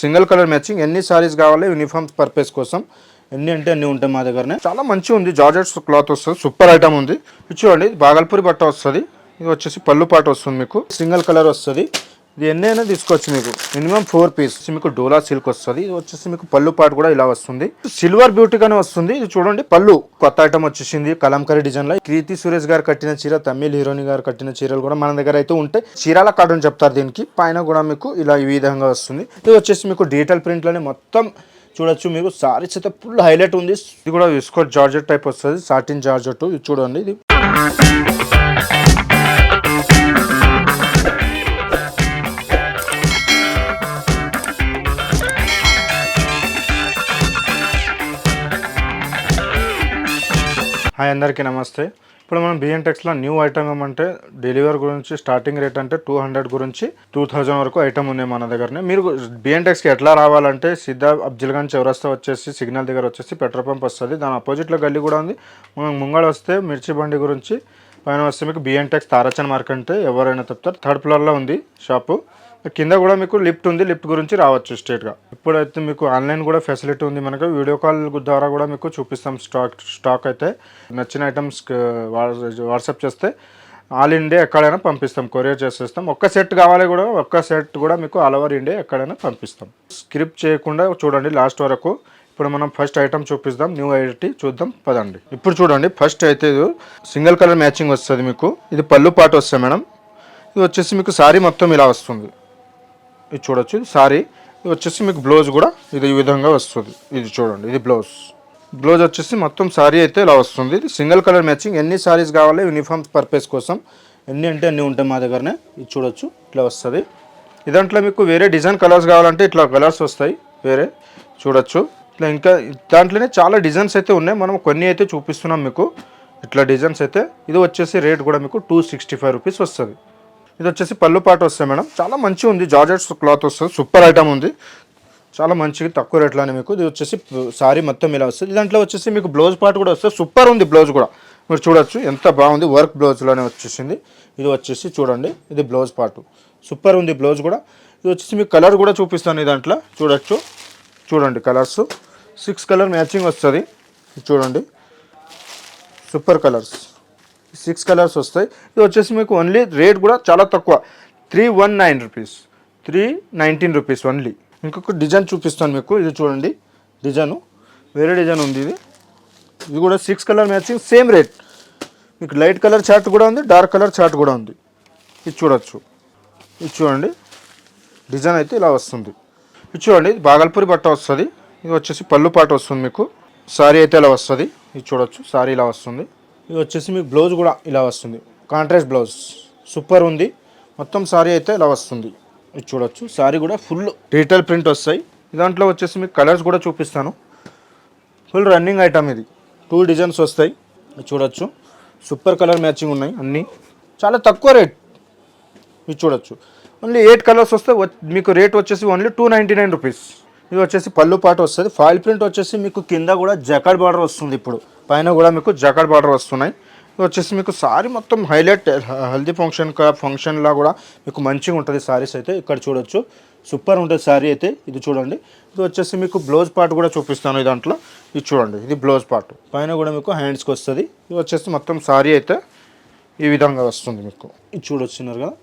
Single colour matching ఎన్ని సారీస్ కావాలి uniforms purpose కోసం. ఎన్ని అంటే అన్ని ఉంటాయి మా దగ్గరనే. చాలా మంచిగా ఉంది. జార్జెట్స్ క్లాత్ వస్తుంది. సూపర్ ఐటమ్ ఉంది. ఇది చూడండి బాగల్పూరి బట్ట వస్తుంది. ఇది వచ్చేసి పళ్ళు పాట వస్తుంది మీకు. సింగిల్ కలర్ వస్తుంది. ఇది ఎన్ని అయినా తీసుకోవచ్చు మీకు. Minimum four piece. మీకు డోలా సిల్క్ వస్తుంది. ఇది వచ్చేసి మీకు పళ్ళు పాట కూడా ఇలా వస్తుంది. సిల్వర్ బ్యూటీ గానే వస్తుంది. ఇది చూడండి పళ్ళు. కొత్త ఐటమ్ వచ్చేసింది. కలంకరీ డిజైన్లో కీర్తి సురేష్ గారు కట్టిన చీర తమిళ హీరోయిన్ గారు కట్టిన చీరలు కూడా మన దగ్గర అయితే ఉంటాయి. చీరాల కార్డు అని చెప్తారు దీనికి. పైన కూడా మీకు ఇలా ఈ విధంగా వస్తుంది. ఇది వచ్చేసి మీకు డిజిటల్ ప్రింట్లోనే మొత్తం చూడొచ్చు మీకు. సారీస్ అయితే ఫుల్ హైలైట్ ఉంది. ఇది కూడా విస్కోట్ జార్జెట్ టైప్ వస్తుంది. Satin georgette. ఇది చూడండి ఇది. హాయ్ అందరికీ నమస్తే. ఇప్పుడు మనం బిఎన్టెక్స్లో న్యూ ఐటమ్ ఏమంటే డెలివరీ గురించి స్టార్టింగ్ రేట్ అంటే టూ హండ్రెడ్ గురించి టూ థౌజండ్ వరకు ఐటమ్ ఉంది మన దగ్గరనే. మీరు బిఎన్టెక్స్కి ఎట్లా రావాలంటే సిద్ధా అబ్దుల్గంజ్ చౌరస్తా వచ్చేసి సిగ్నల్ దగ్గర వచ్చేసి పెట్రోల్ పంప్ వస్తుంది. దాని అపోజిట్లో గల్లీ కూడా ఉంది. మనం ముంగడ వస్తే మిర్చి బండి గురించి పైన వస్తే మీకు బిఎన్టెక్స్ తారచన్ మార్కెట్ అంటే ఎవరైనా చెప్తారు. థర్డ్ ఫ్లోర్లో ఉంది షాపు కింద కూడా మీకు లిఫ్ట్ ఉంది లిఫ్ట్ గురించి రావచ్చు స్ట్రేట్గా ఇప్పుడైతే మీకు ఆన్లైన్ కూడా ఫెసిలిటీ ఉంది మనకు. వీడియో కాల్ ద్వారా కూడా మీకు చూపిస్తాం స్టాక్ స్టాక్ అయితే. నచ్చిన ఐటమ్స్ వాట్సాప్ చేస్తే ఆల్ ఇండియా ఎక్కడైనా పంపిస్తాం. కొరియర్ చేసేస్తాం. ఒక్క సెట్ కావాలి కూడా ఒక్క సెట్ కూడా మీకు ఆల్ ఓవర్ ఇండియా ఎక్కడైనా పంపిస్తాం. స్క్రిప్ట్ చేయకుండా చూడండి లాస్ట్ వరకు. ఇప్పుడు మనం ఫస్ట్ ఐటమ్ చూపిస్తాం న్యూ ఐటీ చూద్దాం. పదండి. ఇప్పుడు చూడండి. ఫస్ట్ అయితే ఇది సింగిల్ కలర్ మ్యాచింగ్ వస్తుంది మీకు. ఇది పళ్ళు పాట వస్తుంది మేడం. ఇది వచ్చేసి మీకు సారీ మొత్తం ఇలా వస్తుంది. ఇది చూడొచ్చు. ఇది సారీ. ఇది వచ్చేసి మీకు బ్లౌజ్ కూడా ఇది ఈ విధంగా వస్తుంది. ఇది చూడండి. ఇది బ్లౌజ్. బ్లౌజ్ వచ్చేసి మొత్తం సారీ అయితే ఇలా వస్తుంది. ఇది సింగిల్ కలర్ మ్యాచింగ్. ఎన్ని సారీస్ కావాలి? యూనిఫామ్స్ పర్పస్ కోసం. ఎన్ని అంటే అన్నీ ఉంటాయి మా దగ్గరనే. ఇది చూడొచ్చు. ఇట్లా వస్తుంది. ఇదంట్లో మీకు వేరే డిజైన్ కలర్స్ కావాలంటే ఇట్లా కలర్స్ వస్తాయి. వేరే చూడొచ్చు. ఇట్లా ఇంకా దాంట్లోనే చాలా డిజైన్స్ అయితే ఉన్నాయి. మనం కొన్ని అయితే చూపిస్తున్నాం మీకు. ఇట్లా డిజైన్స్ అయితే. ఇది వచ్చేసి రేట్ కూడా మీకు టూ సిక్స్టీ ఫైవ్ రూపీస్ వస్తుంది. ఇది వచ్చేసి పళ్ళు పాట వస్తాయి మేడం. చాలా మంచిగా ఉంది. జార్జెట్స్ క్లాత్ వస్తుంది. సూపర్ ఐటమ్ ఉంది. చాలా మంచిగా తక్కువ రేట్లోనే మీకు. ఇది వచ్చేసి సారీ మొత్తం ఇలా వస్తుంది. దాంట్లో వచ్చేసి మీకు బ్లౌజ్ పార్ట్ కూడా వస్తుంది. సూపర్ ఉంది బ్లౌజ్ కూడా. మీరు చూడొచ్చు. ఎంత బాగుంది. వర్క్ బ్లౌజ్లోనే వచ్చేసింది. ఇది వచ్చేసి చూడండి. ఇది బ్లౌజ్ పార్ట్. సూపర్ ఉంది బ్లౌజ్ కూడా. ఇది వచ్చేసి మీకు కలర్ కూడా చూపిస్తాను ఈ దాంట్లో. చూడొచ్చు. చూడండి కలర్స్. సిక్స్ కలర్ మ్యాచింగ్ వస్తుంది. చూడండి. Super colours. సిక్స్ కలర్స్ వస్తాయి. ఇది వచ్చేసి మీకు ఓన్లీ రేట్ కూడా చాలా తక్కువ. Three one nine rupees three nineteen rupees only ఇంకొక డిజైన్ చూపిస్తాను మీకు. ఇది చూడండి. డిజైను వేరే డిజైన్ ఉంది ఇది. ఇది కూడా six colour matching same rate మీకు లైట్ కలర్ చార్ట్ కూడా ఉంది డార్క్ కలర్ చార్ట్ కూడా ఉంది. ఇది చూడొచ్చు. ఇది చూడండి. డిజైన్ అయితే ఇలా వస్తుంది. ఇది చూడండి. ఇది బాగల్పూరి బట్ట వస్తుంది. ఇది వచ్చేసి పళ్ళు పాట వస్తుంది మీకు. సారీ అయితే ఇలా వస్తుంది. ఇది చూడొచ్చు. సారీ ఇలా వస్తుంది. ఇది వచ్చేసి మీకు బ్లౌజ్ కూడా ఇలా వస్తుంది. Contrast blouse. సూపర్ ఉంది. మొత్తం సారీ అయితే ఇలా వస్తుంది. ఇది చూడొచ్చు. సారీ కూడా ఫుల్ డిజిటల్ ప్రింట్ వస్తాయి. దాంట్లో వచ్చేసి మీకు కలర్స్ కూడా చూపిస్తాను. ఫుల్ రన్నింగ్ ఐటమ్ ఇది. టూ డిజైన్స్ వస్తాయి. చూడొచ్చు. సూపర్ కలర్ మ్యాచింగ్ ఉన్నాయి అన్నీ. చాలా తక్కువ రేట్. ఇది చూడొచ్చు. ఓన్లీ ఎయిట్ కలర్స్ వస్తే వ- మీకు రేట్ వచ్చేసి only two ninety nine rupees ఇది వచ్చేసి పళ్ళు పాట వస్తుంది. ఫాయిల్ ప్రింట్ వచ్చేసి మీకు కింద కూడా జకాడ్ బార్డర్ వస్తుంది ఇప్పుడు. పైన కూడా మీకు జకాడ్ బార్డర్ వస్తున్నాయి. ఇది వచ్చేసి మీకు సారీ మొత్తం హైలైట్ హల్దీ ఫంక్షన్ ఫంక్షన్లా కూడా మీకు మంచిగా ఉంటుంది సారీస్ అయితే. ఇక్కడ చూడొచ్చు. సూపర్ ఉంటుంది సారీ అయితే. ఇది చూడండి. ఇది వచ్చేసి మీకు బ్లౌజ్ పార్ట్ కూడా చూపిస్తాను దాంట్లో. ఇది చూడండి. ఇది బ్లౌజ్ పార్ట్. పైన కూడా మీకు హ్యాండ్స్కి వస్తుంది. ఇది వచ్చేసి మొత్తం శారీ అయితే ఈ విధంగా వస్తుంది మీకు. ఇది చూడొచ్చున్నారు కదా.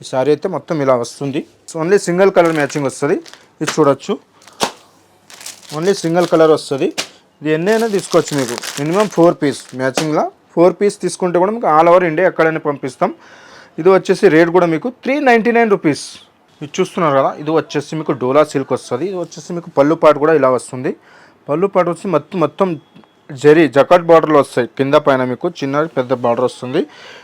ఈ శారీ అయితే మొత్తం ఇలా వస్తుంది. ఓన్లీ సింగిల్ కలర్ మ్యాచింగ్ వస్తుంది. ఇది చూడొచ్చు. ఓన్లీ సింగిల్ కలర్ వస్తుంది. ఇది ఎన్ని అయినా తీసుకోవచ్చు మీకు. Minimum four piece. మ్యాచింగ్లో four piece తీసుకుంటే కూడా మీకు ఆల్ ఓవర్ ఇండియా ఎక్కడైనా పంపిస్తాం. ఇది వచ్చేసి రేట్ కూడా మీకు త్రీ నైంటీ నైన్ రూపీస్. ఇది చూస్తున్నారు కదా ఇది వచ్చేసి మీకు డోలా సిల్క్ వస్తుంది. ఇది వచ్చేసి మీకు పళ్ళు పాటు కూడా ఇలా వస్తుంది. పళ్ళు పాటు వచ్చి మొత్తం మొత్తం జరీ జకాట్ బార్డర్లు వస్తాయి. కింద పైన మీకు చిన్న పెద్ద బార్డర్ వస్తుంది.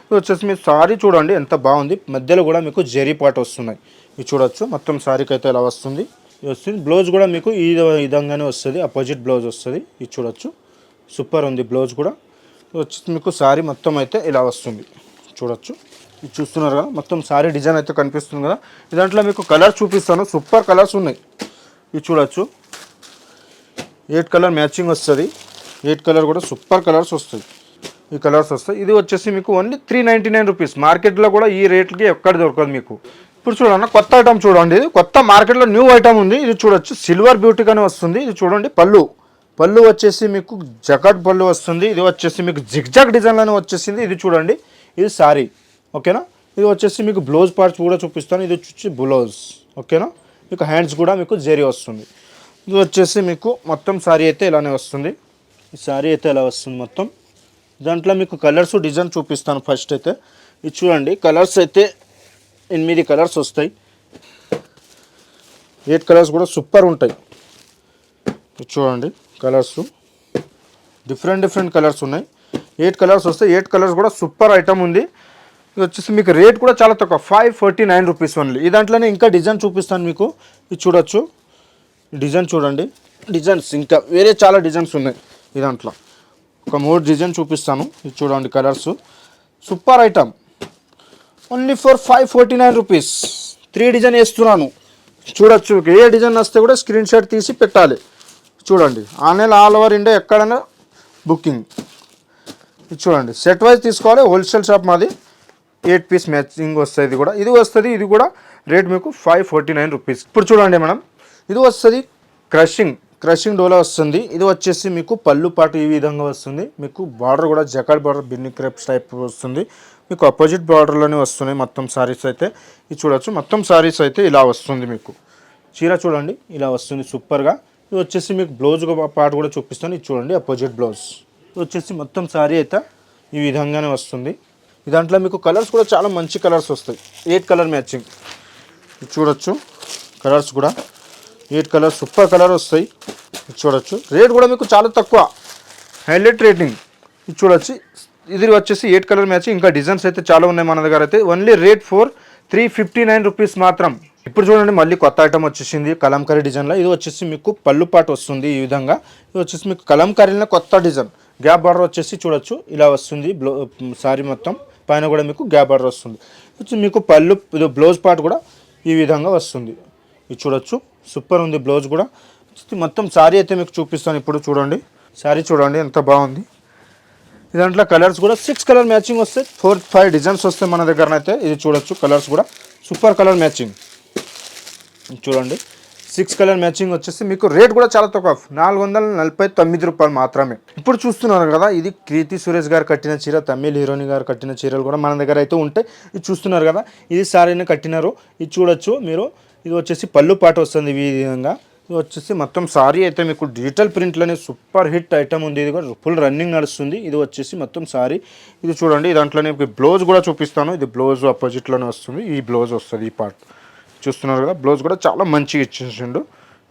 ఇది వచ్చేసి మీరు సారీ చూడండి ఎంత బాగుంది. మధ్యలో కూడా మీకు జరీ పాటు వస్తున్నాయి. ఇది చూడొచ్చు. మొత్తం సారీకి అయితే ఇలా వస్తుంది. వస్తుంది. బ్లౌజ్ కూడా మీకు ఈ విధంగానే వస్తుంది. అపోజిట్ బ్లౌజ్ వస్తుంది. ఇది చూడొచ్చు. సూపర్ ఉంది బ్లౌజ్ కూడా. వచ్చి మీకు శారీ మొత్తం అయితే ఇలా వస్తుంది. చూడొచ్చు. ఇది చూస్తున్నారు కదా మొత్తం శారీ డిజైన్ అయితే కనిపిస్తుంది కదా. దాంట్లో మీకు కలర్ చూపిస్తాను. సూపర్ కలర్స్ ఉన్నాయి. ఇది చూడొచ్చు. ఎయిట్ కలర్ మ్యాచింగ్ వస్తుంది. ఎయిట్ కలర్ కూడా సూపర్ కలర్స్ వస్తాయి. ఈ కలర్స్ వస్తాయి. ఇది వచ్చేసి మీకు only three ninety nine rupees. మార్కెట్లో కూడా ఈ రేట్కి ఎక్కడ దొరకదు మీకు. ఇప్పుడు చూడండి కొత్త ఐటమ్ చూడండి. ఇది కొత్త మార్కెట్లో న్యూ ఐటమ్ ఉంది. ఇది చూడొచ్చు. సిల్వర్ బ్యూటీ అని వస్తుంది. ఇది చూడండి పళ్ళు. పళ్ళు వచ్చేసి మీకు జకట్ పళ్ళు వస్తుంది. ఇది వచ్చేసి మీకు జిగ్జాగ్ డిజైన్లోనే వచ్చేసింది. ఇది చూడండి. ఇది సారీ. ఓకేనా? ఇది వచ్చేసి మీకు బ్లౌజ్ పార్ట్స్ కూడా చూపిస్తాను. ఇది వచ్చి బ్లౌజ్. ఓకేనా? మీకు హ్యాండ్స్ కూడా మీకు జెరీ వస్తుంది. ఇది వచ్చేసి మీకు మొత్తం సారీ అయితే ఇలానే వస్తుంది. ఈ సారీ అయితే ఇలా వస్తుంది మొత్తం. దాంట్లో మీకు కలర్స్ డిజైన్ చూపిస్తాను ఫస్ట్ అయితే. ఇది చూడండి కలర్స్ అయితే ఎనిమిది కలర్స్ వస్తాయి. ఎయిట్ కలర్స్ కూడా సూపర్ ఉంటాయి. ఇది చూడండి కలర్స్. డిఫరెంట్ డిఫరెంట్ కలర్స్ ఉన్నాయి. ఎయిట్ కలర్స్ వస్తాయి. ఎయిట్ కలర్స్ కూడా సూపర్ ఐటమ్ ఉంది. ఇది వచ్చేసి మీకు రేట్ కూడా చాలా తక్కువ. Five forty nine rupees only. ఈ దాంట్లోనే ఇంకా డిజైన్ చూపిస్తాను మీకు. ఇది చూడొచ్చు. డిజైన్ చూడండి. డిజైన్స్ ఇంకా వేరే చాలా డిజైన్స్ ఉన్నాయి ఈ దాంట్లో. ఒక మూడు డిజైన్ చూపిస్తాను. ఇది చూడండి colours. Super item. Only for five forty nine rupees three design వేస్తున్నాను. చూడొచ్చు ఏ డిజైన్ వస్తే కూడా స్క్రీన్ షాట్ తీసి పెట్టాలి. చూడండి. ఆన్లైన్ ఆల్ ఓవర్ ఇండియా ఎక్కడైనా బుకింగ్. చూడండి. సెట్ వైజ్ తీసుకోవాలి. హోల్సేల్ షాప్ మాది. ఎయిట్ పీస్ మ్యాచింగ్ వస్తుంది ఇది కూడా. ఇది వస్తుంది ఇది కూడా రేట్ మీకు ఫైవ్ ఫార్టీ నైన్ రూపీస్ ఇప్పుడు చూడండి మేడం. ఇది వస్తుంది క్రషింగ్ క్రషింగ్ డోలా వస్తుంది. ఇది వచ్చేసి మీకు పళ్ళు పాటు ఈ విధంగా వస్తుంది. మీకు బార్డర్ కూడా జకాడ్ బార్డర్ బిన్ని క్రెప్స్ టైప్ వస్తుంది. మీకు అపోజిట్ బార్డర్లోనే వస్తున్నాయి మొత్తం శారీస్ అయితే. ఇది చూడొచ్చు. మొత్తం శారీస్ అయితే ఇలా వస్తుంది మీకు. చీర చూడండి. ఇలా వస్తుంది సూపర్గా ఇది వచ్చేసి మీకు బ్లౌజ్ పార్ట్ కూడా చూపిస్తాను. ఇది చూడండి అపోజిట్ బ్లౌజ్ ఇది వచ్చేసి మొత్తం శారీ అయితే ఈ విధంగానే వస్తుంది. దాంట్లో మీకు కలర్స్ కూడా చాలా మంచి కలర్స్ వస్తాయి. ఎయిట్ కలర్ మ్యాచింగ్ ఇది చూడొచ్చు. కలర్స్ కూడా. ఎయిట్ కలర్ సూపర్ కలర్ వస్తాయి. ఇది చూడొచ్చు. రేట్ కూడా మీకు చాలా తక్కువ. హైలైట్ రేటింగ్ ఇది చూడొచ్చు. ఇది వచ్చేసి ఎయిట్ కలర్ మ్యాచ్ ఇంకా డిజైన్స్ అయితే చాలా ఉన్నాయి మన దగ్గర అయితే. Only rate four three fifty nine rupees మాత్రం. ఇప్పుడు చూడండి మళ్ళీ కొత్త ఐటమ్ వచ్చేసింది కలంకరీ డిజైన్లో ఇది వచ్చేసి మీకు పళ్ళు పాటు వస్తుంది ఈ విధంగా. ఇది వచ్చేసి మీకు కలంకరీలో కొత్త డిజైన్ గ్యాప్ బార్డర్ వచ్చేసి చూడొచ్చు ఇలా వస్తుంది బ్లౌ సారీ మొత్తం. పైన కూడా మీకు గ్యాప్ బార్డర్ వస్తుంది. వచ్చి మీకు పళ్ళు ఇది బ్లౌజ్ పార్ట్ కూడా ఈ విధంగా వస్తుంది. ఇది చూడొచ్చు సూపర్ ఉంది బ్లౌజ్ కూడా. మొత్తం సారీ అయితే మీకు చూపిస్తాను ఇప్పుడు చూడండి. సారీ చూడండి ఎంత బాగుంది. దాంట్లో కలర్స్ కూడా సిక్స్ కలర్ మ్యాచింగ్ వస్తాయి ఫోర్ ఫైవ్ డిజైన్స్ వస్తాయి మన దగ్గర అయితే ఇది చూడొచ్చు. కలర్స్ కూడా సూపర్ కలర్ మ్యాచింగ్ చూడండి. సిక్స్ కలర్ మ్యాచింగ్ వచ్చేసి మీకు రేట్ కూడా చాలా తక్కువ. నాలుగు వందల నలభై తొమ్మిది రూపాయలు మాత్రమే. ఇప్పుడు చూస్తున్నారు కదా ఇది కీర్తి సురేష్ గారు కట్టిన చీర తమిళ్ హీరోయిన్ గారు కట్టిన చీరలు కూడా మన దగ్గర అయితే ఉంటాయి ఇది చూస్తున్నారు కదా ఇది సారీని కట్టినారు. ఇది చూడొచ్చు మీరు. ఇది వచ్చేసి పళ్ళు పాట వస్తుంది ఈ విధంగా. వచ్చేసి మొత్తం సారీ అయితే మీకు డిజిటల్ ప్రింట్లోనే సూపర్ హిట్ ఐటమ్ ఉంది. ఇది కూడా ఫుల్ రన్నింగ్ నడుస్తుంది. ఇది వచ్చేసి మొత్తం సారీ. ఇది చూడండి దాంట్లోనే మీకు బ్లౌజ్ కూడా చూపిస్తాను. ఇది బ్లౌజ్ అపోజిట్లోనే వస్తుంది. ఈ బ్లౌజ్ వస్తుంది ఈ పార్ట్. చూస్తున్నారు కదా బ్లౌజ్ కూడా చాలా మంచిగా ఇచ్చేసిండు.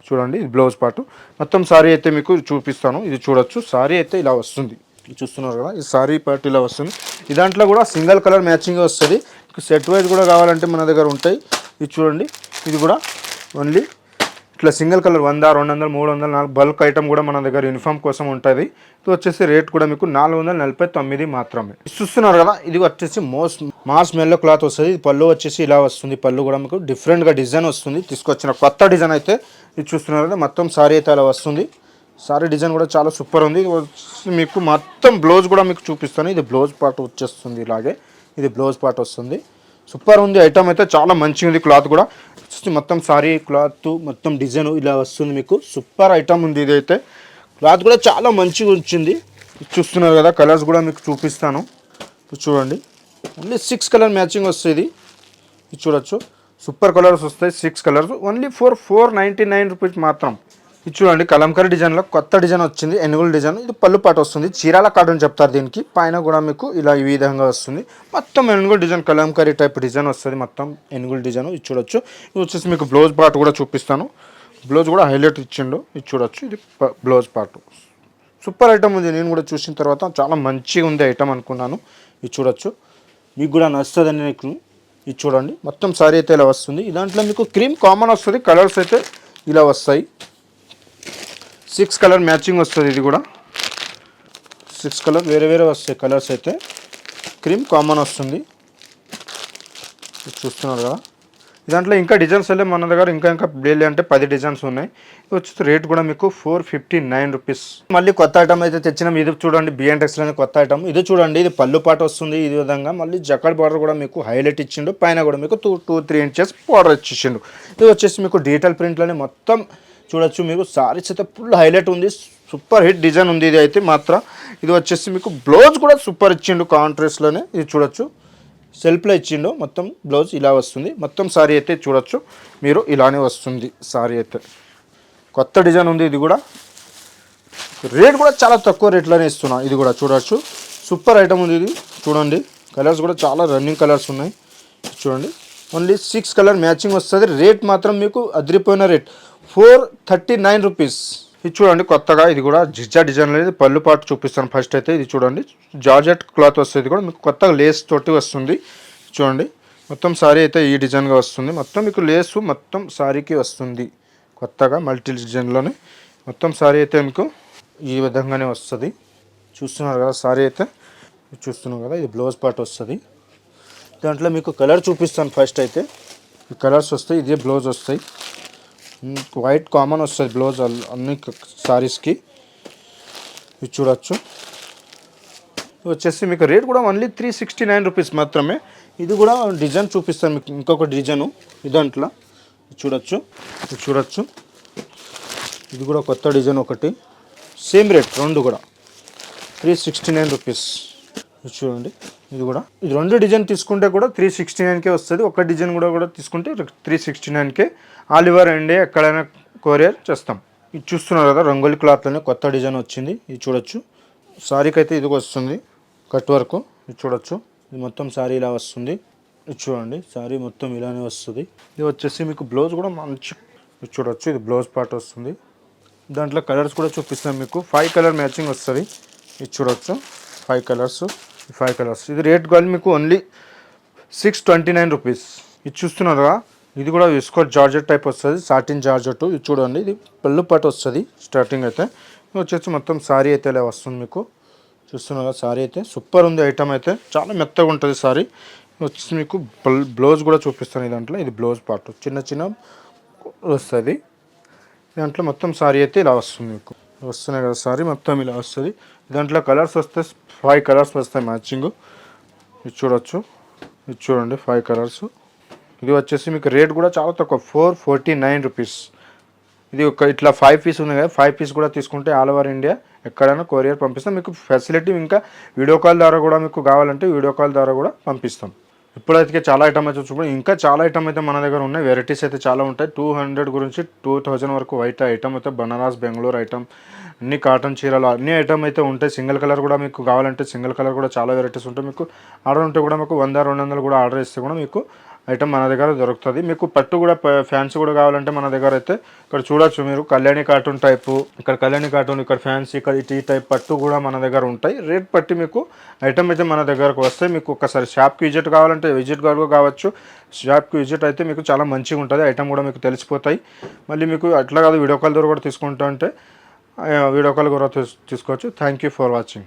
చూడండి ఇది బ్లౌజ్ పార్ట్. మొత్తం సారీ అయితే మీకు చూపిస్తాను. ఇది చూడొచ్చు. సారీ అయితే ఇలా వస్తుంది. ఇది చూస్తున్నారు కదా ఈ సారీ పార్ట్ ఇలా వస్తుంది. ఈ దాంట్లో కూడా సింగిల్ కలర్ మ్యాచింగ్ వస్తుంది. సెట్ వైజ్ కూడా కావాలంటే మన దగ్గర ఉంటాయి. ఇది చూడండి ఇది కూడా ఓన్లీ ఇట్లా సింగిల్ కలర్ వంద రెండు వందలు మూడు వందలు నాలుగు బల్క్ ఐటమ్ కూడా మన దగ్గర యూనిఫామ్ కోసం ఉంటుంది. ఇది వచ్చేసి రేట్ కూడా మీకు నాలుగు వందల నలభై తొమ్మిది మాత్రమే. చూస్తున్నారు కదా ఇది వచ్చేసి మోస్ మాస్ మెల్లో క్లాత్ వస్తుంది. ఇది పళ్ళు వచ్చేసి ఇలా వస్తుంది. పళ్ళు కూడా మీకు డిఫరెంట్గా డిజైన్ వస్తుంది. తీసుకొచ్చిన కొత్త డిజైన్ అయితే ఇది చూస్తున్నారు కదా మొత్తం సారీ అయితే అలా వస్తుంది. సారీ డిజైన్ కూడా చాలా సూపర్ ఉంది. ఇది మీకు మొత్తం బ్లౌజ్ కూడా మీకు చూపిస్తాను. ఇది బ్లౌజ్ పార్ట్ వచ్చేస్తుంది ఇలాగే. ఇది బ్లౌజ్ పార్ట్ వస్తుంది. సూపర్ ఉంది ఐటమ్ అయితే చాలా మంచిగా ఉంది క్లాత్ కూడా. వచ్చేసి మొత్తం సారీ క్లాత్ మొత్తం డిజైన్ ఇలా వస్తుంది మీకు. సూపర్ ఐటమ్ ఉంది ఇది అయితే క్లాత్ కూడా చాలా మంచిగా వచ్చింది. చూస్తున్నారు కదా కలర్స్ కూడా మీకు చూపిస్తాను. చూడండి. ఓన్లీ సిక్స్ కలర్ మ్యాచింగ్ వస్తుంది. ఇది చూడొచ్చు. సూపర్ కలర్స్ వస్తాయి six colours only four four ninety nine rupees మాత్రం. ఇది చూడండి కలంకరీ డిజైన్లో కొత్త డిజైన్ వచ్చింది ఎనుగుల డిజైన్. ఇది పళ్ళు పాటు వస్తుంది. చీరాల కార్డు అని చెప్తారు దీనికి. పైన కూడా మీకు ఇలా ఈ విధంగా వస్తుంది. మొత్తం ఎనుగుల డిజైన్ కలంకరీ టైప్ డిజైన్ వస్తుంది మొత్తం ఎనుగుల డిజైన్. ఇది చూడొచ్చు. ఇది వచ్చేసి మీకు బ్లౌజ్ పార్ట్ కూడా చూపిస్తాను. బ్లౌజ్ కూడా హైలైట్ ఇచ్చిండు. ఇది చూడొచ్చు. ఇది ప- బ్లౌజ్ పార్ట్ సూపర్ ఐటమ్ ఉంది. నేను కూడా చూసిన తర్వాత చాలా మంచిగా ఉంది ఐటమ్ అనుకున్నాను. ఇది చూడొచ్చు. మీకు కూడా నచ్చుతుందని నీకు ఇది చూడండి. మొత్తం సారీ అయితే ఇలా వస్తుంది. దాంట్లో మీకు క్రీమ్ కామన్ వస్తుంది. కలర్స్ అయితే ఇలా వస్తాయి. సిక్స్ కలర్ మ్యాచింగ్ వస్తుంది ఇది కూడా. సిక్స్ కలర్ వేరే వేరే వస్తాయి కలర్స్ అయితే. క్రీమ్ కామన్ వస్తుంది. చూస్తున్నారు కదా. దాంట్లో ఇంకా డిజైన్స్ వెళ్ళే మన దగ్గర ఇంకా ఇంకా డైలీ అంటే పది డిజైన్స్ ఉన్నాయి. వచ్చి రేట్ కూడా మీకు ఫోర్ ఫిఫ్టీ నైన్ రూపీస్ మళ్ళీ కొత్త ఐటమ్ అయితే తెచ్చినాం. ఇది చూడండి బిఎన్టెక్స్లోనే కొత్త ఐటమ్ ఇది చూడండి ఇది పళ్ళు పాట వస్తుంది ఇది విధంగా. మళ్ళీ జక్కడ్ బార్డర్ కూడా మీకు హైలైట్ ఇచ్చిండు. పైన కూడా మీకు two two three inches border ఇచ్చిండు ఇది వచ్చేసి మీకు డిజిటల్ ప్రింట్లోనే మొత్తం చూడొచ్చు మీకు. సారీస్ అయితే ఫుల్ హైలైట్ ఉంది. సూపర్ హిట్ డిజైన్ ఉంది ఇది అయితే మాత్రం. ఇది వచ్చేసి మీకు బ్లౌజ్ కూడా సూపర్ ఇచ్చిండు కాంట్రాస్ట్లోనే ఇది చూడొచ్చు. సెల్ఫ్లో ఇచ్చిండు. మొత్తం బ్లౌజ్ ఇలా వస్తుంది. మొత్తం సారీ అయితే చూడొచ్చు. మీరు ఇలానే వస్తుంది సారీ అయితే. కొత్త డిజైన్ ఉంది ఇది కూడా. రేట్ కూడా చాలా తక్కువ రేట్లోనే ఇస్తున్నా ఇది కూడా చూడొచ్చు. సూపర్ ఐటమ్ ఉంది ఇది. చూడండి. కలర్స్ కూడా చాలా రన్నింగ్ కలర్స్ ఉన్నాయి. చూడండి. ఓన్లీ సిక్స్ కలర్ మ్యాచింగ్ వస్తుంది. రేట్ మాత్రం మీకు అదిరిపోయిన rate four thirty nine rupees. ఇది చూడండి కొత్తగా ఇది కూడా జిజ్జా డిజైన్ అనేది పళ్ళు పాటు చూపిస్తాను ఫస్ట్ అయితే ఇది చూడండి. జార్జెట్ క్లాత్ వస్తుంది కూడా మీకు కొత్తగా లేస్ తోటి వస్తుంది. చూడండి మొత్తం సారీ అయితే ఈ డిజైన్గా వస్తుంది. మొత్తం మీకు లేసు మొత్తం సారీకి వస్తుంది. కొత్తగా మల్టీ డిజైన్లోనే. మొత్తం సారీ అయితే మీకు ఈ విధంగానే వస్తుంది. చూస్తున్నారు కదా సారీ అయితే. చూస్తున్నాం చూస్తున్నారు కదా ఇది బ్లౌజ్ పార్ట్ వస్తుంది. దాంట్లో మీకు కలర్ చూపిస్తాను ఫస్ట్ అయితే. ఈ కలర్స్ వస్తాయి ఇదే బ్లౌజ్ వస్తాయి. వైట్ కామన్ వస్తుంది బ్లౌజ్ అన్ని సారీస్కి ఇది చూడొచ్చు. వచ్చేసి మీకు రేట్ కూడా only three sixty nine rupees మాత్రమే. ఇది కూడా డిజైన్ చూపిస్తాను మీకు ఇంకొక డిజైను ఇదంట్లో ఇది చూడొచ్చు. ఇది చూడొచ్చు. ఇది కూడా కొత్త డిజైన్ ఒకటి. సేమ్ రేట్ రెండు కూడా. త్రీ సిక్స్టీ నైన్ రూపీస్ చూడండి. ఇది కూడా. ఇది రెండు డిజైన్ తీసుకుంటే కూడా త్రీ సిక్స్టీ నైన్కే వస్తుంది. ఒక డిజైన్ కూడా కూడా తీసుకుంటే త్రీ సిక్స్టీ నైన్కే ఆల్ ఓవర్ ఎక్కడైనా కొరియర్ చేస్తాం. ఇది చూస్తున్నారు కదా రంగోలి క్లాత్లోనే కొత్త డిజైన్ వచ్చింది. ఇది చూడొచ్చు. శారీకి అయితే ఇది వస్తుంది. Cut work. ఇది చూడొచ్చు. ఇది మొత్తం శారీ ఇలా వస్తుంది. ఇది చూడండి. సారీ మొత్తం ఇలానే వస్తుంది. ఇది వచ్చేసి మీకు బ్లౌజ్ కూడా మంచి ఇది చూడొచ్చు. ఇది బ్లౌజ్ పార్ట్ వస్తుంది. దాంట్లో కలర్స్ కూడా చూపిస్తాను మీకు. ఫైవ్ కలర్ మ్యాచింగ్ వస్తుంది. ఇది చూడొచ్చు. Five colours five colours. ఇది రేట్ కానీ మీకు only six twenty nine rupees ఇది చూస్తున్నారుగా ఇది కూడా విస్కోట్ జార్జెట్ టైప్ వస్తుంది సాటిన్ జార్జెట్ ఇది చూడండి ఇది పళ్ళు పాటు వస్తుంది స్టార్టింగ్ అయితే. వచ్చేసి మొత్తం సారీ అయితే ఇలా వస్తుంది మీకు. చూస్తున్నారా సారీ అయితే సూపర్ ఉంది ఐటమ్ అయితే. చాలా మెత్తగా ఉంటుంది సారీ వచ్చేసి మీకు బ్లౌజ్ కూడా చూపిస్తాను దాంట్లో. ఇది బ్లౌజ్ పార్ట్ చిన్న చిన్న వస్తుంది. దాంట్లో మొత్తం సారీ అయితే ఇలా వస్తుంది మీకు. వస్తున్నాయి కదా సారీ మొత్తం ఇలా వస్తుంది. దాంట్లో కలర్స్ వస్తే ఫైవ్ కలర్స్ వస్తాయి మ్యాచింగ్ ఇది చూడొచ్చు. ఇది చూడండి ఫైవ్ కలర్స్. ఇది వచ్చేసి మీకు రేట్ కూడా చాలా తక్కువ ఫోర్ ఫార్టీ నైన్ రూపీస్ ఇది ఒక ఇట్లా ఫైవ్ పీస్ ఉంది కదా ఫైవ్ పీస్ కూడా తీసుకుంటే ఆల్ ఓవర్ ఇండియా ఎక్కడైనా కొరియర్ పంపిస్తాం. మీకు ఫెసిలిటీ ఇంకా వీడియో కాల్ ద్వారా కూడా మీకు కావాలంటే వీడియో కాల్ ద్వారా కూడా పంపిస్తాం. ఇప్పుడైతే చాలా ఐటమ్ అయితే చూడండి ఇంకా చాలా ఐటమ్ అయితే మన దగ్గర ఉన్నాయి. వెరైటీస్ అయితే చాలా ఉంటాయి. టూ హండ్రెడ్ గురించి టూ థౌజండ్ వరకు వైట్ ఐటమ్ అయితే బనారస్ బెంగళూరు ఐటమ్ అన్ని కాటన్ చీరలు అన్ని ఐటమ్ అయితే ఉంటాయి. సింగిల్ కలర్ కూడా మీకు కావాలంటే సింగిల్ కలర్ కూడా చాలా వెరైటీస్ ఉంటాయి మీకు. ఆర్డర్ ఉంటే కూడా మీకు వంద రెండు వందలు కూడా ఆర్డర్ ఇస్తే కూడా మీకు ఐటమ్ మన దగ్గర దొరుకుతుంది. మీకు పట్టు కూడా ఫ్యాన్స్ కూడా కావాలంటే మన దగ్గర అయితే ఇక్కడ చూడొచ్చు మీరు. కళ్యాణి కార్టూన్ టైపు ఇక్కడ కళ్యాణి కార్టూన్ ఇక్కడ ఫ్యాన్స్ ఇక్కడ ఈ టైప్ పట్టు కూడా మన దగ్గర ఉంటాయి. రేట్ పట్టి మీకు ఐటమ్ అయితే మన దగ్గరకు వస్తే మీకు ఒకసారి షాప్కి విజిట్ కావాలంటే విజిట్ కూడా కావచ్చు. షాప్కి విజిట్ అయితే మీకు చాలా మంచిగా ఉంటుంది. ఐటమ్ కూడా మీకు తెలిసిపోతాయి. మళ్ళీ మీకు అట్లా కాదు వీడియో కాల్ ద్వారా కూడా తీసుకుంటా అంటే వీడియో కాల్ కూడా తీసుకోవచ్చు. Thank you for watching.